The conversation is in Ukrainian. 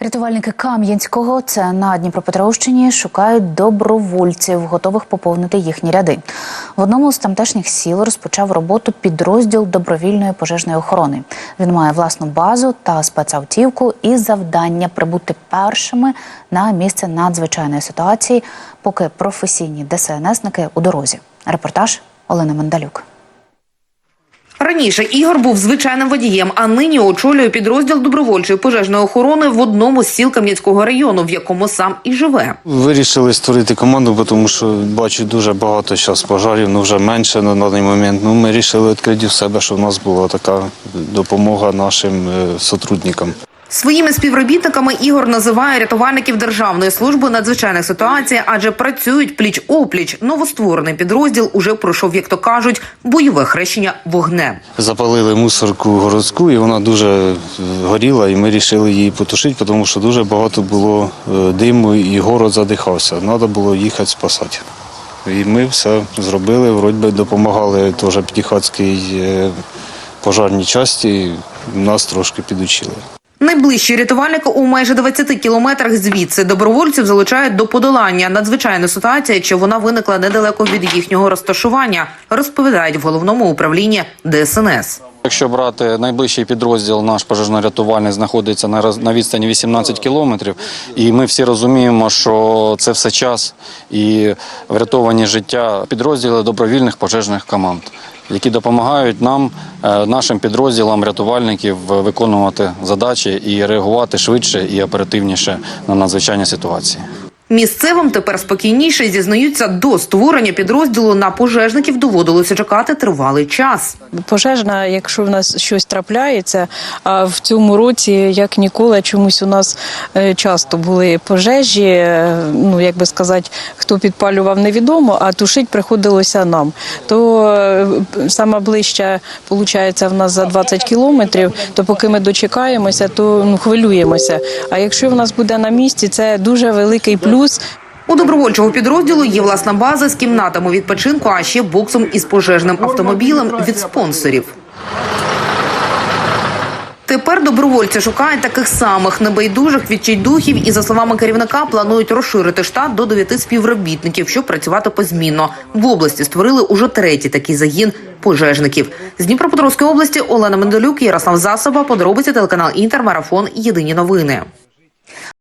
Рятувальники Кам'янського, це на Дніпропетровщині, шукають добровольців, готових поповнити їхні ряди. В одному з тамтешніх сіл розпочав роботу підрозділ добровільної пожежної охорони. Він має власну базу та спецавтівку і завдання прибути першими на місце надзвичайної ситуації, поки професійні ДСНСники у дорозі. Репортаж Олена Мандалюк. Раніше Ігор був звичайним водієм, а нині очолює підрозділ добровольчої пожежної охорони в одному з сіл Кам'янського району, в якому сам і живе. Вирішили створити команду, тому що бачу дуже багато зараз пожарів, ну вже менше на даний момент. Ну ми вирішили відкрити в себе, щоб в нас була така допомога нашим е, сотрудникам. Своїми співробітниками Ігор називає рятувальників Державної служби надзвичайних ситуацій, адже працюють пліч опліч. Новостворений підрозділ уже пройшов, як то кажуть, бойове хрещення вогнем. Запалили мусорку городську, і вона дуже е, горіла, і ми вирішили її потушити, тому що дуже багато було е, диму і город задихався. Треба було їхати спасати. І ми все зробили, вроді би допомагали теж П'ятихатській е, пожарній часті, нас трошки підучили. Найближчі рятувальники у майже 20 кілометрах звідси добровольців залучають до подолання надзвичайної ситуації, чи вона виникла недалеко від їхнього розташування, розповідають в головному управлінні ДСНС. Якщо брати найближчий підрозділ, наш пожежно-рятувальний знаходиться на відстані 18 кілометрів, і ми всі розуміємо, що це все час і врятовані життя підрозділи добровільних пожежних команд, які допомагають нам, е, нашим підрозділам рятувальників, виконувати задачі і реагувати швидше і оперативніше на надзвичайні ситуації. Місцевим тепер спокійніше зізнаються до створення підрозділу на пожежників доводилося чекати тривалий час. пожежна, якщо в нас щось трапляється, а в цьому році, як ніколи, чомусь у нас е, часто були пожежі. е, Ну як би сказати, хто підпалював, невідомо, а тушить приходилося нам. То е, саме ближче, виходить, в нас за 20 кілометрів. То поки ми дочекаємося, то ну хвилюємося. А якщо в нас буде на місці, це дуже великий плюс. У добровольчого підрозділу є власна база з кімнатами відпочинку, а ще боксом із пожежним автомобілем від спонсорів. Тепер добровольці шукають таких самих небайдужих відчайдухів і, за словами керівника, планують розширити штат до дев'яти співробітників, щоб працювати позмінно. В області створили уже третій такий загін пожежників. З Дніпропетровської області Олена Мендолюк, Ярослав Засоба, подробиці телеканал Інтер, Марафон, Єдині новини.